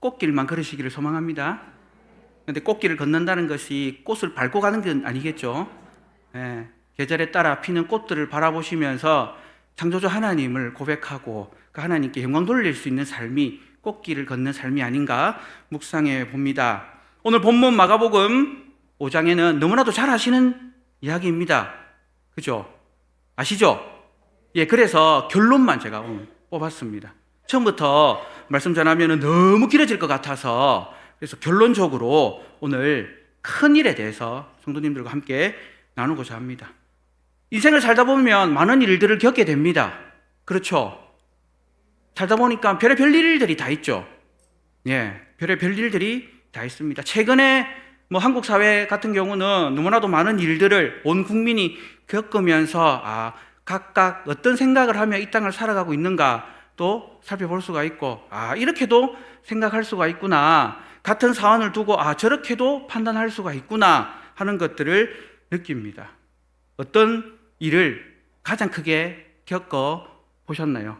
꽃길만 걸으시기를 소망합니다. 근데 꽃길을 걷는다는 것이 꽃을 밟고 가는 건 아니겠죠. 예, 계절에 따라 피는 꽃들을 바라보시면서 창조주 하나님을 고백하고 그 하나님께 영광 돌릴 수 있는 삶이 꽃길을 걷는 삶이 아닌가 묵상해 봅니다. 오늘 본문 마가복음 5장에는 너무나도 잘 아시는 이야기입니다. 그죠? 아시죠? 예, 그래서 결론만 제가 오늘 뽑았습니다. 처음부터 말씀 전하면 너무 길어질 것 같아서 그래서 결론적으로 오늘 큰 일에 대해서 성도님들과 함께 나누고자 합니다. 인생을 살다 보면 많은 일들을 겪게 됩니다. 그렇죠? 살다 보니까 별의 별 일들이 다 있죠. 예, 별의 별 일들이 다 있습니다. 최근에 뭐 한국 사회 같은 경우는 너무나도 많은 일들을 온 국민이 겪으면서 아, 각각 어떤 생각을 하며 이 땅을 살아가고 있는가 또 살펴볼 수가 있고 아, 이렇게도 생각할 수가 있구나. 같은 사안을 두고 아, 저렇게도 판단할 수가 있구나 하는 것들을 느낍니다. 어떤 일을 가장 크게 겪어 보셨나요?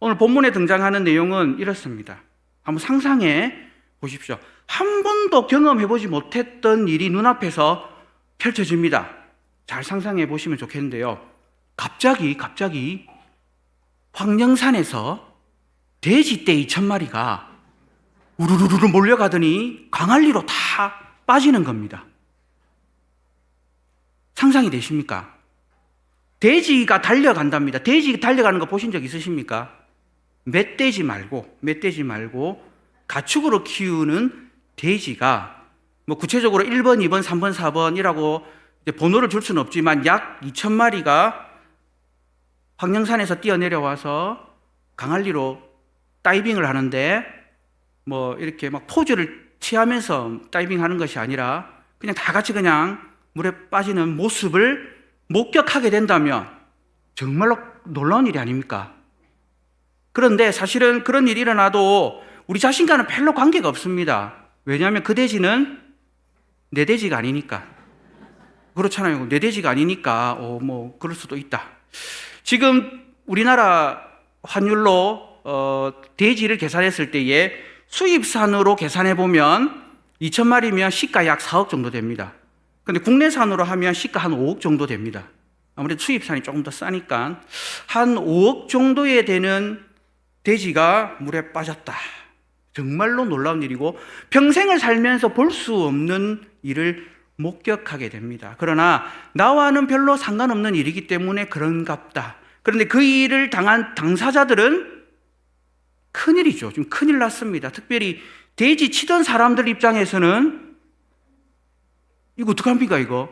오늘 본문에 등장하는 내용은 이렇습니다. 한번 상상해 보십시오. 한 번도 경험해 보지 못했던 일이 눈앞에서 펼쳐집니다. 잘 상상해 보시면 좋겠는데요. 갑자기, 갑자기 황령산에서 돼지 떼 2천 마리가 우르르르 몰려가더니 강할리로 다 빠지는 겁니다. 상상이 되십니까? 돼지가 달려간답니다. 돼지 달려가는 거 보신 적 있으십니까? 멧돼지 말고, 멧돼지 말고 가축으로 키우는 돼지가 뭐 구체적으로 1번, 2번, 3번, 4번이라고 번호를 줄 수는 없지만 약 2천 마리가 황령산에서 뛰어내려와서 강할리로 다이빙을 하는데 뭐 이렇게 막 포즈를 취하면서 다이빙 하는 것이 아니라 그냥 다 같이 그냥 물에 빠지는 모습을 목격하게 된다면 정말로 놀라운 일이 아닙니까? 그런데 사실은 그런 일이 일어나도 우리 자신과는 별로 관계가 없습니다. 왜냐하면 그 돼지는 내 돼지가 아니니까. 그렇잖아요. 내 돼지가 아니니까, 어, 뭐, 그럴 수도 있다. 지금 우리나라 환율로, 어, 돼지를 계산했을 때에 수입산으로 계산해 보면 2천 마리면 시가 약 4억 정도 됩니다. 근데 국내산으로 하면 시가 한 5억 정도 됩니다. 아무래도 수입산이 조금 더 싸니까 한 5억 정도에 되는 돼지가 물에 빠졌다. 정말로 놀라운 일이고 평생을 살면서 볼 수 없는 일을 목격하게 됩니다. 그러나 나와는 별로 상관없는 일이기 때문에 그런갑다. 그런데 그 일을 당한 당사자들은 큰일이죠. 좀 큰일 났습니다. 특별히 돼지 치던 사람들 입장에서는 이거 어떡합니까, 이거?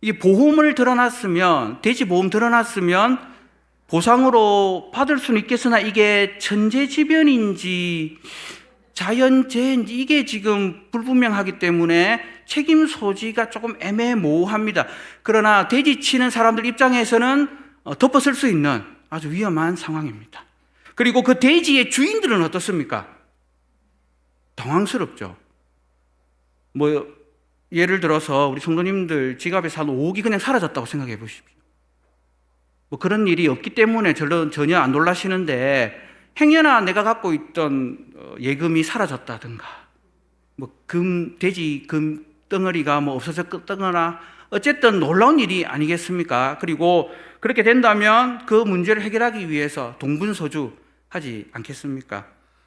이게 보험을 들어놨으면, 돼지 보험 들어놨으면 보상으로 받을 수는 있겠으나 이게 천재지변인지 자연재해인지 이게 지금 불분명하기 때문에 책임 소지가 조금 애매모호합니다. 그러나 돼지 치는 사람들 입장에서는 어, 덮어쓸 수 있는 아주 위험한 상황입니다. 그리고 그 돼지의 주인들은 어떻습니까? 당황스럽죠. 뭐 예를 들어서 우리 성도님들 지갑에서 한 5억이 그냥 사라졌다고 생각해 보십시오. 뭐 그런 일이 없기 때문에 전혀 안 놀라시는데 행여나 내가 갖고 있던 어, 예금이 사라졌다든가 뭐 금 돼지 금 덩어리가 뭐 없어졌거나 어쨌든 놀라운 일이 아니겠습니까? 그리고 그렇게 된다면 그 문제를 해결하기 위해서 동분서주 하지 않겠습니까?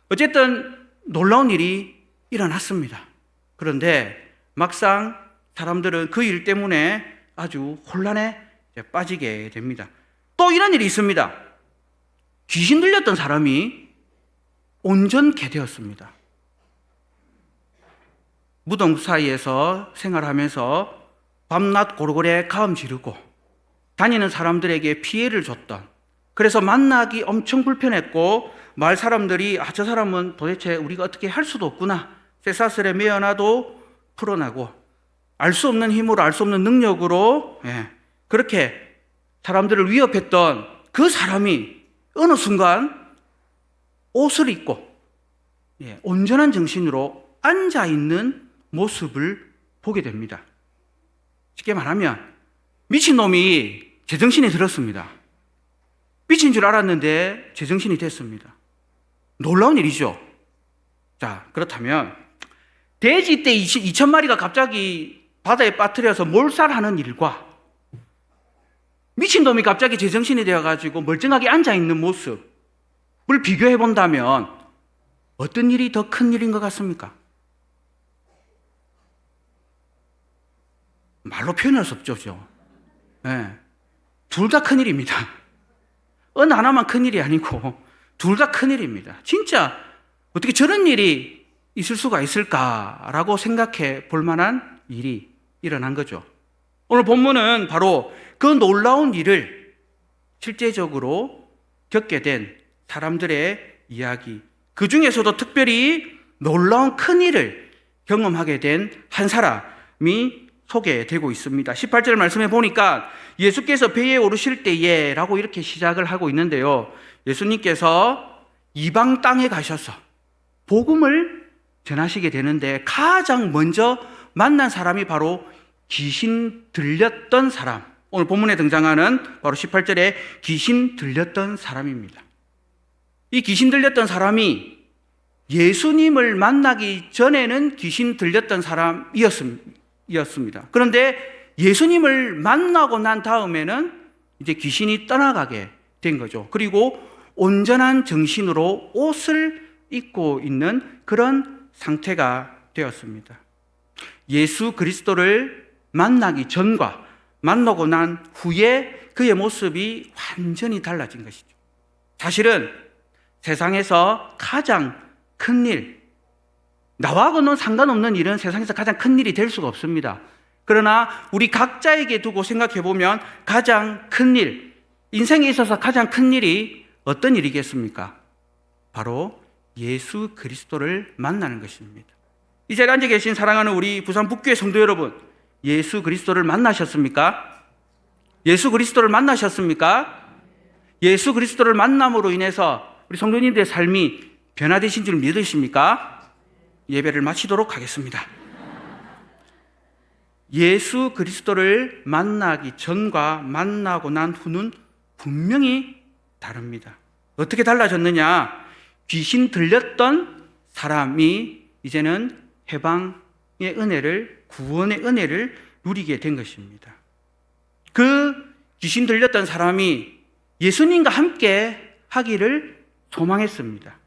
어쨌든 놀라운 일이 일어났습니다. 그런데 막상 사람들은 그 일 때문에 아주 혼란에 빠지게 됩니다. 또 이런 일이 있습니다. 귀신 들렸던 사람이 온전케 되었습니다. 무덤 사이에서 생활하면서 밤낮 고루고루 가음 지르고 다니는 사람들에게 피해를 줬던 그래서 만나기 엄청 불편했고 마을 사람들이 아, 저 사람은 도대체 우리가 어떻게 할 수도 없구나. 쇠사슬에 매어놔도 풀어나고 알 수 없는 힘으로 알 수 없는 능력으로 예, 그렇게 사람들을 위협했던 그 사람이 어느 순간 옷을 입고 예, 온전한 정신으로 앉아 있는 모습을 보게 됩니다. 쉽게 말하면 미친놈이 제정신이 들었습니다. 미친 줄 알았는데 제정신이 됐습니다. 놀라운 일이죠. 자, 그렇다면 돼지 때 2천 마리가 갑자기 바다에 빠뜨려서 몰살하는 일과 미친 놈이 갑자기 제정신이 되어가지고 멀쩡하게 앉아 있는 모습을 비교해 본다면 어떤 일이 더 큰 일인 것 같습니까? 말로 표현할 수 없죠. 그죠? 네. 둘다 큰일입니다. 어느 하나만 큰일이 아니고 둘 다 큰일입니다. 진짜 어떻게 저런 일이 있을 수가 있을까라고 생각해 볼 만한 일이 일어난 거죠. 오늘 본문은 바로 그 놀라운 일을 실제적으로 겪게 된 사람들의 이야기, 그 중에서도 특별히 놀라운 큰 일을 경험하게 된 한 사람이 소개되고 있습니다. 18절 말씀에 보니까 예수께서 배에 오르실 때에 라고 이렇게 시작을 하고 있는데요. 예수님께서 이방 땅에 가셔서 복음을 전하시게 되는데 가장 먼저 만난 사람이 바로 귀신 들렸던 사람. 오늘 본문에 등장하는 바로 18절에 귀신 들렸던 사람입니다. 이 귀신 들렸던 사람이 예수님을 만나기 전에는 귀신 들렸던 사람이었습니다. 그런데 예수님을 만나고 난 다음에는 이제 귀신이 떠나가게 된 거죠. 그리고 온전한 정신으로 옷을 입고 있는 그런 상태가 되었습니다. 예수 그리스도를 만나기 전과 만나고 난 후에 그의 모습이 완전히 달라진 것이죠. 사실은 세상에서 가장 큰 일, 나와고는 상관없는 일은 세상에서 가장 큰 일이 될 수가 없습니다. 그러나 우리 각자에게 두고 생각해 보면 가장 큰 일, 인생에 있어서 가장 큰 일이 어떤 일이겠습니까? 바로 예수 그리스도를 만나는 것입니다. 이 자리에 앉아 계신 사랑하는 우리 부산 북교회 성도 여러분, 예수 그리스도를 만나셨습니까? 예수 그리스도를 만나셨습니까? 예수 그리스도를 만남으로 인해서 우리 성도님들의 삶이 변화되신 줄 믿으십니까? 예배를 마치도록 하겠습니다. 예수 그리스도를 만나기 전과 만나고 난 후는 분명히 다릅니다. 어떻게 달라졌느냐? 귀신 들렸던 사람이 이제는 해방의 은혜를, 구원의 은혜를 누리게 된 것입니다. 그 귀신 들렸던 사람이 예수님과 함께 하기를 소망했습니다.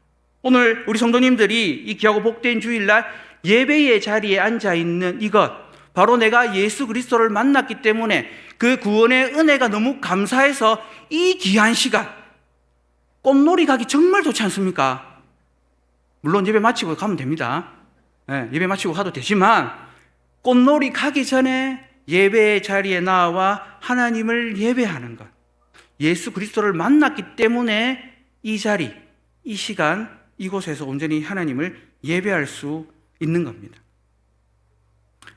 오늘 우리 성도님들이 이 귀하고 복된 주일날 예배의 자리에 앉아 있는 이것, 바로 내가 예수 그리스도를 만났기 때문에 그 구원의 은혜가 너무 감사해서 이 귀한 시간, 꽃놀이 가기 정말 좋지 않습니까? 물론 예배 마치고 가면 됩니다. 예, 예배 마치고 가도 되지만 꽃놀이 가기 전에 예배의 자리에 나와 하나님을 예배하는 것. 예수 그리스도를 만났기 때문에 이 자리, 이 시간, 이곳에서 온전히 하나님을 예배할 수 있는 겁니다.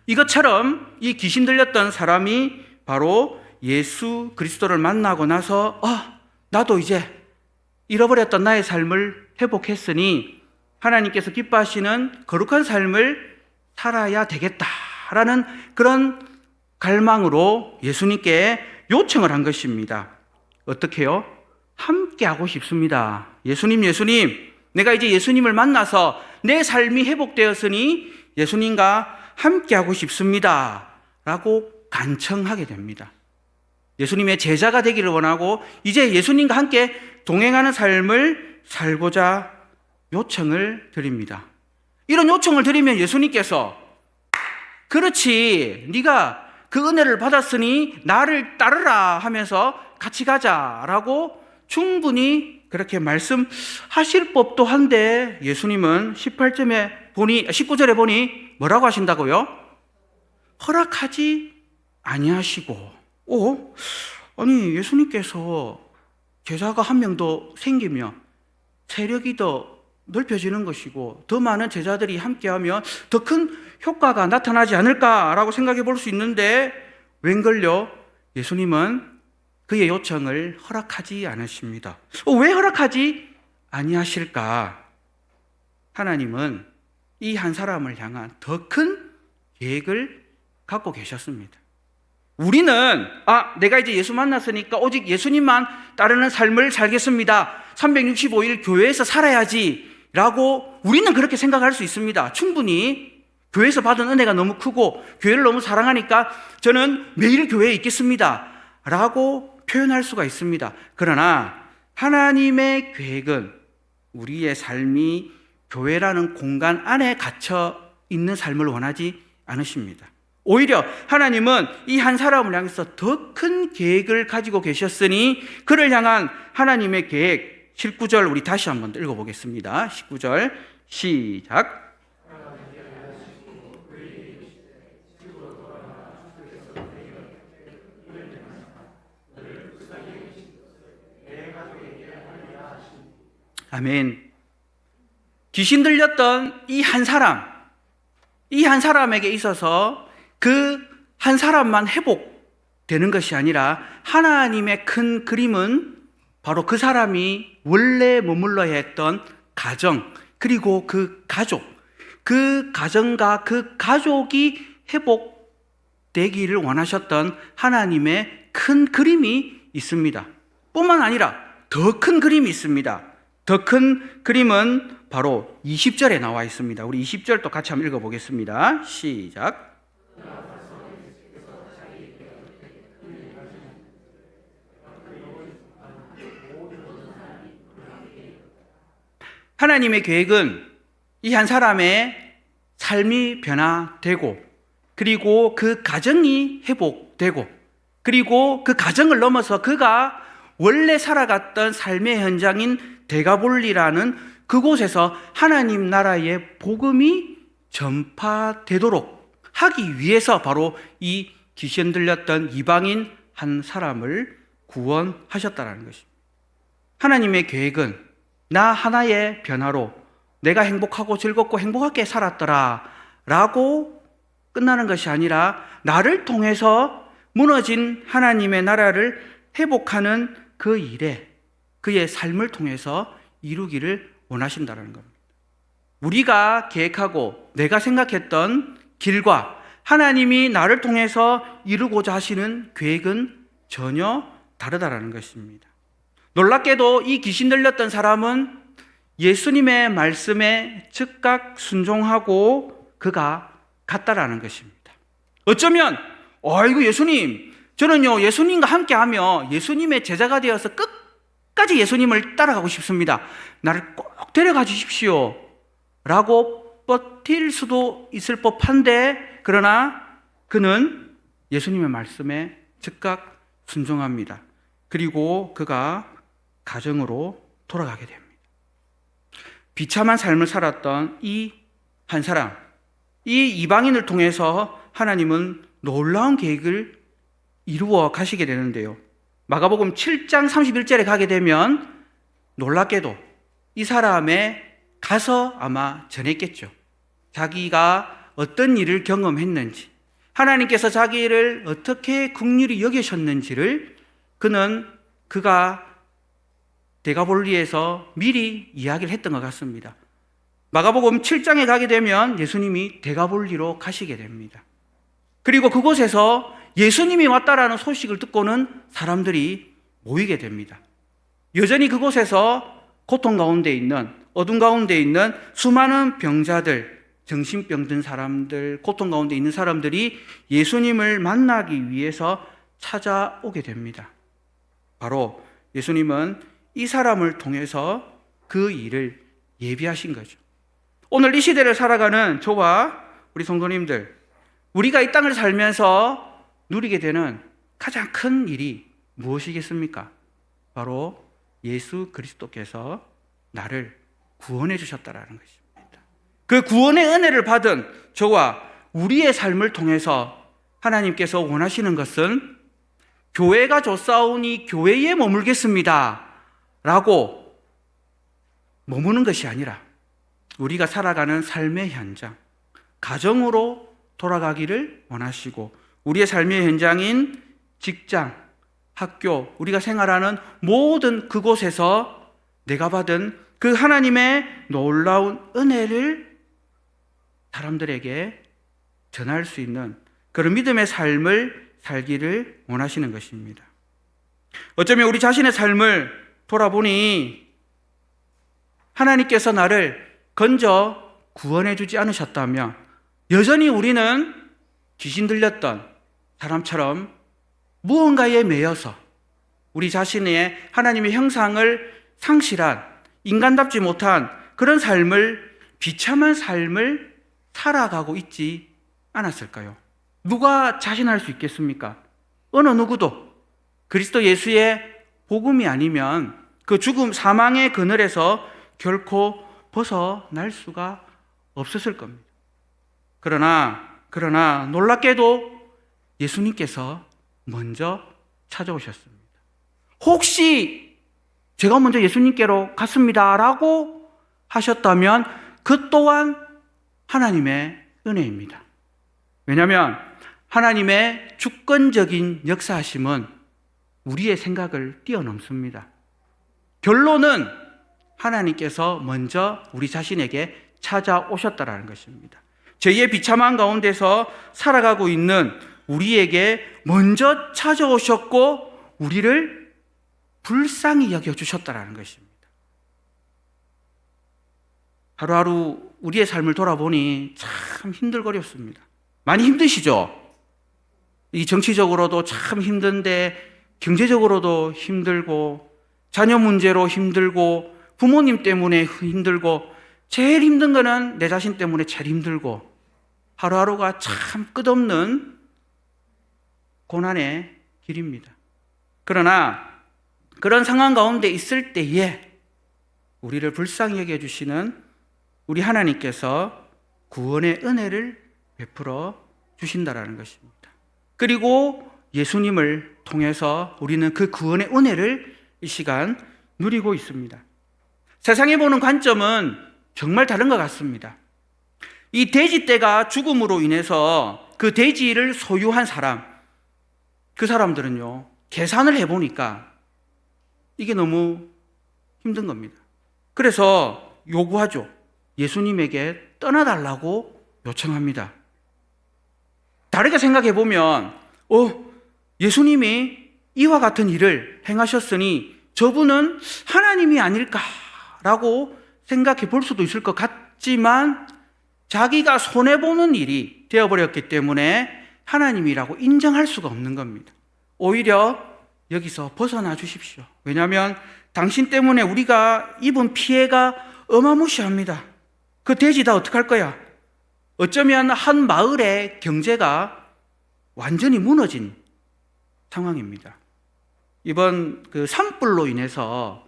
이것처럼 이 귀신 들렸던 사람이 바로 예수 그리스도를 만나고 나서 아, 나도 이제 잃어버렸던 나의 삶을 회복했으니 하나님께서 기뻐하시는 거룩한 삶을 살아야 되겠다라는 그런 갈망으로 예수님께 요청을 한 것입니다. 어떻게요? 함께 하고 싶습니다. 예수님, 예수님, 내가 이제 예수님을 만나서 내 삶이 회복되었으니 예수님과 함께 하고 싶습니다. 라고 간청하게 됩니다. 예수님의 제자가 되기를 원하고 이제 예수님과 함께 동행하는 삶을 살고자 요청을 드립니다. 이런 요청을 드리면 예수님께서 그렇지 네가 그 은혜를 받았으니 나를 따르라 하면서 같이 가자라고 충분히 그렇게 말씀하실 법도 한데 예수님은 18점에 보니 19절에 보니 뭐라고 하신다고요? 허락하지 아니하시고 오 아니 예수님께서 제자가 한 명 더 생기면 세력이 더 넓혀지는 것이고 더 많은 제자들이 함께하면 더 큰 효과가 나타나지 않을까라고 생각해 볼 수 있는데 웬걸요 예수님은 그의 요청을 허락하지 않으십니다. 어, 왜 허락하지 아니하실까? 하나님은 이 한 사람을 향한 더 큰 계획을 갖고 계셨습니다. 우리는 아 내가 이제 예수 만났으니까 오직 예수님만 따르는 삶을 살겠습니다. 365일 교회에서 살아야지 라고 우리는 그렇게 생각할 수 있습니다. 충분히 교회에서 받은 은혜가 너무 크고 교회를 너무 사랑하니까 저는 매일 교회에 있겠습니다. 라고 표현할 수가 있습니다. 그러나 하나님의 계획은 우리의 삶이 교회라는 공간 안에 갇혀 있는 삶을 원하지 않으십니다. 오히려 하나님은 이 한 사람을 향해서 더 큰 계획을 가지고 계셨으니 그를 향한 하나님의 계획 19절 우리 다시 한번 읽어보겠습니다. 19절 시작. 아멘. 귀신 들렸던 이 한 사람, 이 한 사람에게 있어서 그 한 사람만 회복되는 것이 아니라 하나님의 큰 그림은 바로 그 사람이 원래 머물러야 했던 가정, 그리고 그 가족, 그 가정과 그 가족이 회복되기를 원하셨던 하나님의 큰 그림이 있습니다. 뿐만 아니라 더 큰 그림이 있습니다. 더 큰 그림은 바로 20절에 나와 있습니다. 우리 20절도 같이 한번 읽어보겠습니다. 시작. 하나님의 계획은 이 한 사람의 삶이 변화되고 그리고 그 가정이 회복되고 그리고 그 가정을 넘어서 그가 원래 살아갔던 삶의 현장인 대가볼리라는 그곳에서 하나님 나라의 복음이 전파되도록 하기 위해서 바로 이 귀신 들렸던 이방인 한 사람을 구원하셨다는 것입니다. 하나님의 계획은 나 하나의 변화로 내가 행복하고 즐겁고 행복하게 살았더라 라고 끝나는 것이 아니라 나를 통해서 무너진 하나님의 나라를 회복하는 그 일에 그의 삶을 통해서 이루기를 원하신다는 겁니다. 우리가 계획하고 내가 생각했던 길과 하나님이 나를 통해서 이루고자 하시는 계획은 전혀 다르다라는 것입니다. 놀랍게도 이 귀신 들렸던 사람은 예수님의 말씀에 즉각 순종하고 그가 갔다라는 것입니다. 어쩌면 아이고 예수님 저는요 예수님과 함께하며 예수님의 제자가 되어서 끝 까지 예수님을 따라가고 싶습니다. 나를 꼭 데려가 주십시오. 라고 버틸 수도 있을 법한데 그러나 그는 예수님의 말씀에 즉각 순종합니다. 그리고 그가 가정으로 돌아가게 됩니다. 비참한 삶을 살았던 이 한 사람, 이 이방인을 통해서 하나님은 놀라운 계획을 이루어 가시게 되는데요. 마가복음 7장 31절에 가게 되면 놀랍게도 이 사람의 가서 아마 전했겠죠. 자기가 어떤 일을 경험했는지, 하나님께서 자기를 어떻게 국률이 여기셨는지를 그는 그가 대가볼리에서 미리 이야기를 했던 것 같습니다. 마가복음 7장에 가게 되면 예수님이 대가볼리로 가시게 됩니다. 그리고 그곳에서 예수님이 왔다라는 소식을 듣고는 사람들이 모이게 됩니다. 여전히 그곳에서 고통 가운데 있는 어둠 가운데 있는 수많은 병자들, 정신병 든 사람들, 고통 가운데 있는 사람들이 예수님을 만나기 위해서 찾아오게 됩니다. 바로 예수님은 이 사람을 통해서 그 일을 예비하신 거죠. 오늘 이 시대를 살아가는 저와 우리 성도님들, 우리가 이 땅을 살면서 누리게 되는 가장 큰 일이 무엇이겠습니까? 바로 예수 그리스도께서 나를 구원해 주셨다라는 것입니다. 그 구원의 은혜를 받은 저와 우리의 삶을 통해서 하나님께서 원하시는 것은 교회가 조사오니 교회에 머물겠습니다. 라고 머무는 것이 아니라 우리가 살아가는 삶의 현장, 가정으로 돌아가기를 원하시고 우리의 삶의 현장인 직장, 학교, 우리가 생활하는 모든 그곳에서 내가 받은 그 하나님의 놀라운 은혜를 사람들에게 전할 수 있는 그런 믿음의 삶을 살기를 원하시는 것입니다. 어쩌면 우리 자신의 삶을 돌아보니 하나님께서 나를 건져 구원해 주지 않으셨다면 여전히 우리는 귀신 들렸던 사람처럼 무언가에 매여서 우리 자신의 하나님의 형상을 상실한 인간답지 못한 그런 삶을 비참한 삶을 살아가고 있지 않았을까요? 누가 자신할 수 있겠습니까? 어느 누구도 그리스도 예수의 복음이 아니면 그 죽음 사망의 그늘에서 결코 벗어날 수가 없었을 겁니다. 그러나 그러나 놀랍게도 예수님께서 먼저 찾아오셨습니다. 혹시 제가 먼저 예수님께로 갔습니다라고 하셨다면 그 또한 하나님의 은혜입니다. 왜냐하면 하나님의 주권적인 역사하심은 우리의 생각을 뛰어넘습니다. 결론은 하나님께서 먼저 우리 자신에게 찾아오셨다라는 것입니다. 죄의 비참한 가운데서 살아가고 있는 우리에게 먼저 찾아오셨고 우리를 불쌍히 여겨 주셨다라는 것입니다. 하루하루 우리의 삶을 돌아보니 참 힘들거렸습니다. 많이 힘드시죠? 이 정치적으로도 참 힘든데 경제적으로도 힘들고 자녀 문제로 힘들고 부모님 때문에 힘들고 제일 힘든 거는 내 자신 때문에 제일 힘들고 하루하루가 참 끝없는 고난의 길입니다. 그러나 그런 상황 가운데 있을 때에 우리를 불쌍히 여겨 주시는 우리 하나님께서 구원의 은혜를 베풀어 주신다라는 것입니다. 그리고 예수님을 통해서 우리는 그 구원의 은혜를 이 시간 누리고 있습니다. 세상에 보는 관점은 정말 다른 것 같습니다. 이 돼지떼가 죽음으로 인해서 그 돼지를 소유한 사람, 그 사람들은요, 계산을 해보니까 이게 너무 힘든 겁니다. 그래서 요구하죠. 예수님에게 떠나달라고 요청합니다. 다르게 생각해 보면, 어, 예수님이 이와 같은 일을 행하셨으니 저분은 하나님이 아닐까라고 생각해 볼 수도 있을 것 같지만 자기가 손해보는 일이 되어버렸기 때문에 하나님이라고 인정할 수가 없는 겁니다. 오히려 여기서 벗어나 주십시오. 왜냐하면 당신 때문에 우리가 입은 피해가 어마무시합니다. 그 돼지 다 어떡할 거야? 어쩌면 한 마을의 경제가 완전히 무너진 상황입니다. 이번 그 산불로 인해서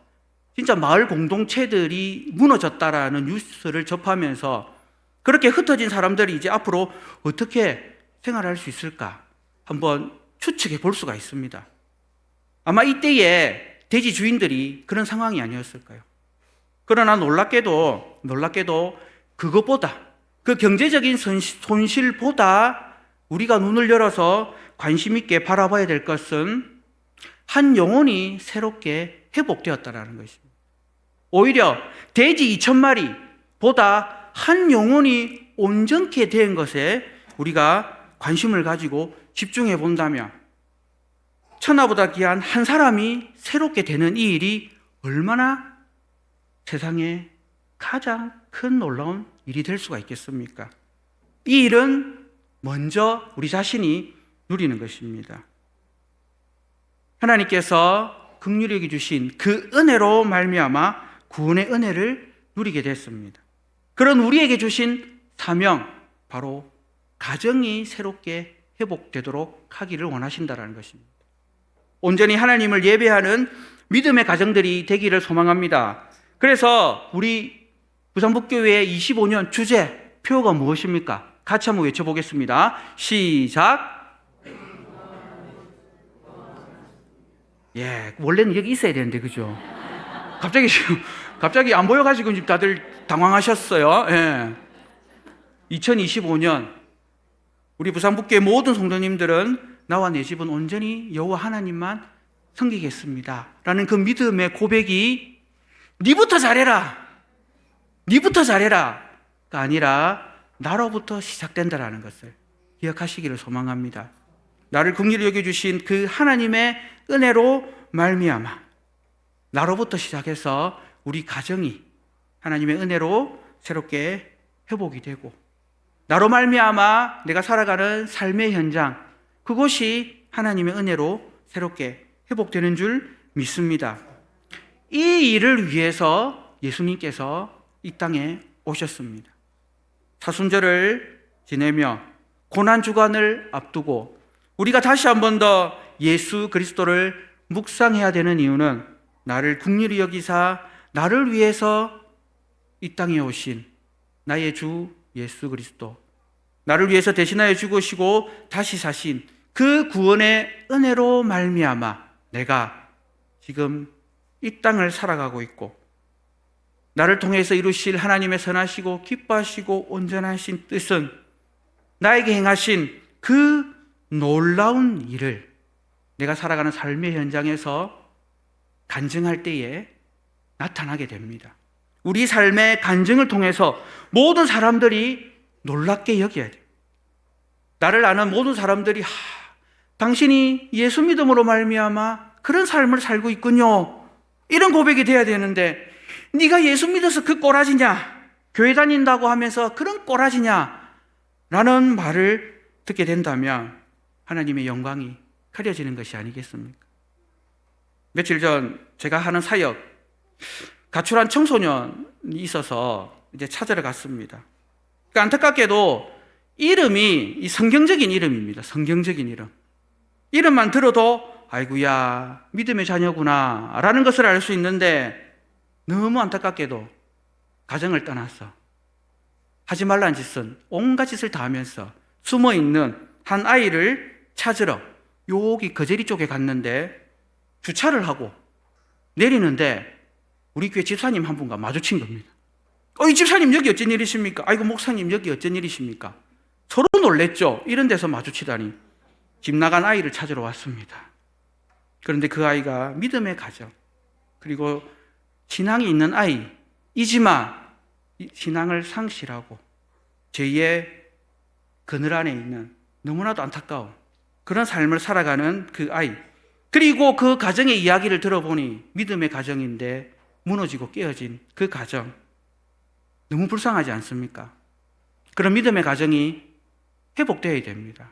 진짜 마을 공동체들이 무너졌다라는 뉴스를 접하면서 그렇게 흩어진 사람들이 이제 앞으로 어떻게 생활할 수 있을까 한번 추측해 볼 수가 있습니다. 아마 이때에 돼지 주인들이 그런 상황이 아니었을까요? 그러나 놀랍게도 놀랍게도 그것보다 그 경제적인 손실보다 우리가 눈을 열어서 관심 있게 바라봐야 될 것은 한 영혼이 새롭게 회복되었다라는 것입니다. 오히려 돼지 2천 마리보다 한 영혼이 온전케 된 것에 우리가 관심을 가지고 집중해 본다면 천하보다 귀한 한 사람이 새롭게 되는 이 일이 얼마나 세상에 가장 큰 놀라운 일이 될 수가 있겠습니까? 이 일은 먼저 우리 자신이 누리는 것입니다. 하나님께서 여기 주신 그 은혜로 말미암아 구원의 은혜를 누리게 됐습니다. 그런 우리에게 주신 사명 바로 가정이 새롭게 회복되도록 하기를 원하신다라는 것입니다. 온전히 하나님을 예배하는 믿음의 가정들이 되기를 소망합니다. 그래서 우리 부산북교회의 25년 주제 표가 무엇입니까? 같이 한번 외쳐보겠습니다. 시작. 예, 원래는 여기 있어야 되는데, 그죠? 갑자기 지금, 갑자기 안 보여가지고 지금 다들 당황하셨어요. 예. 2025년, 우리 부산북교의 모든 성도님들은 나와 내 집은 온전히 여호와 하나님만 섬기겠습니다. 라는 그 믿음의 고백이 니부터 잘해라. 니부터 잘해라 가 아니라 나로부터 시작된다라는 것을 기억하시기를 소망합니다. 나를 긍휼히 여겨 주신 그 하나님의 은혜로 말미암아 나로부터 시작해서 우리 가정이 하나님의 은혜로 새롭게 회복이 되고 나로 말미암아 내가 살아가는 삶의 현장 그것이 하나님의 은혜로 새롭게 회복되는 줄 믿습니다. 이 일을 위해서 예수님께서 이 땅에 오셨습니다. 사순절을 지내며 고난 주간을 앞두고 우리가 다시 한 번 더 예수 그리스도를 묵상해야 되는 이유는 나를 국리히 여기사 나를 위해서 이 땅에 오신 나의 주 예수 그리스도. 나를 위해서 대신하여 죽으시고 다시 사신 그 구원의 은혜로 말미암아 내가 지금 이 땅을 살아가고 있고 나를 통해서 이루실 하나님의 선하시고 기뻐하시고 온전하신 뜻은 나에게 행하신 그 놀라운 일을 내가 살아가는 삶의 현장에서 간증할 때에 나타나게 됩니다. 우리 삶의 간증을 통해서 모든 사람들이 놀랍게 여겨야 돼요. 나를 아는 모든 사람들이 하, 당신이 예수 믿음으로 말미암아 그런 삶을 살고 있군요. 이런 고백이 돼야 되는데 네가 예수 믿어서 그 꼬라지냐? 교회 다닌다고 하면서 그런 꼬라지냐? 라는 말을 듣게 된다면 하나님의 영광이 가려지는 것이 아니겠습니까? 며칠 전 제가 하는 사역 가출한 청소년이 있어서 이제 찾으러 갔습니다. 그러니까 안타깝게도 이름이 이 성경적인 이름입니다. 성경적인 이름. 이름만 들어도 아이구야 믿음의 자녀구나 라는 것을 알 수 있는데 너무 안타깝게도 가정을 떠나서 하지 말란 짓은 온갖 짓을 다 하면서 숨어 있는 한 아이를 찾으러 여기 거제리 쪽에 갔는데 주차를 하고 내리는데 우리 교회 집사님 한 분과 마주친 겁니다. 어, 이 집사님 여기 어쩐 일이십니까? 아이고, 목사님 여기 어쩐 일이십니까? 서로 놀랬죠? 이런 데서 마주치다니. 집 나간 아이를 찾으러 왔습니다. 그런데 그 아이가 믿음의 가정, 그리고 신앙이 있는 아이이지만 신앙을 상실하고 죄의 그늘 안에 있는 너무나도 안타까운 그런 삶을 살아가는 그 아이. 그리고 그 가정의 이야기를 들어보니 믿음의 가정인데 무너지고 깨어진 그 가정. 너무 불쌍하지 않습니까? 그런 믿음의 가정이 회복되어야 됩니다.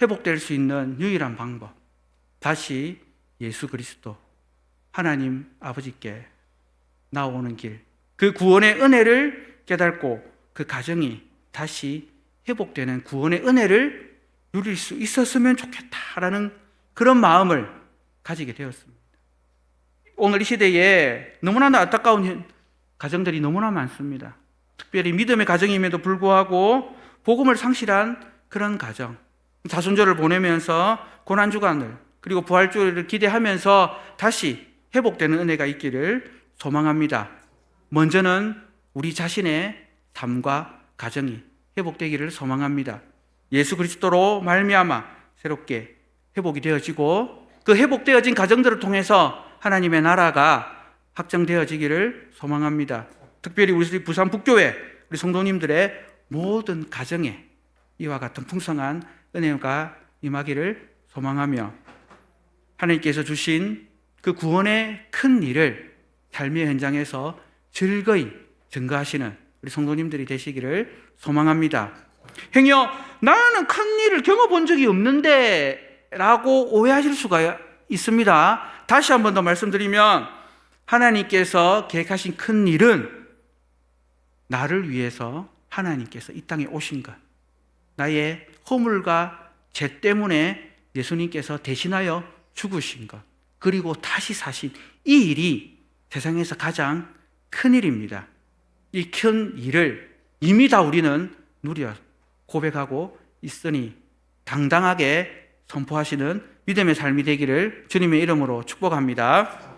회복될 수 있는 유일한 방법. 다시 예수 그리스도, 하나님 아버지께 나오는 길. 그 구원의 은혜를 깨닫고 그 가정이 다시 회복되는 구원의 은혜를 누릴 수 있었으면 좋겠다라는 그런 마음을 가지게 되었습니다. 오늘 이 시대에 너무나 안타까운 가정들이 너무나 많습니다. 특별히 믿음의 가정임에도 불구하고 복음을 상실한 그런 가정. 자손절을 보내면서 고난 주간을 그리고 부활 주를 기대하면서 다시 회복되는 은혜가 있기를 소망합니다. 먼저는 우리 자신의 삶과 가정이 회복되기를 소망합니다. 예수 그리스도로 말미암아 새롭게 회복이 되어지고 그 회복되어진 가정들을 통해서 하나님의 나라가 확정되어지기를 소망합니다. 특별히 우리 부산 북교회 우리 성도님들의 모든 가정에 이와 같은 풍성한 은혜가 임하기를 소망하며 하나님께서 주신 그 구원의 큰 일을 삶의 현장에서 즐거이 증거하시는 우리 성도님들이 되시기를 소망합니다. 행여 나는 큰 일을 겪어본 적이 없는데 라고 오해하실 수가 있습니다. 다시 한 번 더 말씀드리면 하나님께서 계획하신 큰 일은 나를 위해서 하나님께서 이 땅에 오신 것. 나의 허물과 죄 때문에 예수님께서 대신하여 죽으신 것. 그리고 다시 사신 이 일이 세상에서 가장 큰 일입니다. 이 큰 일을 이미 다 우리는 누려 고백하고 있으니 당당하게 선포하시는 믿음의 삶이 되기를 주님의 이름으로 축복합니다.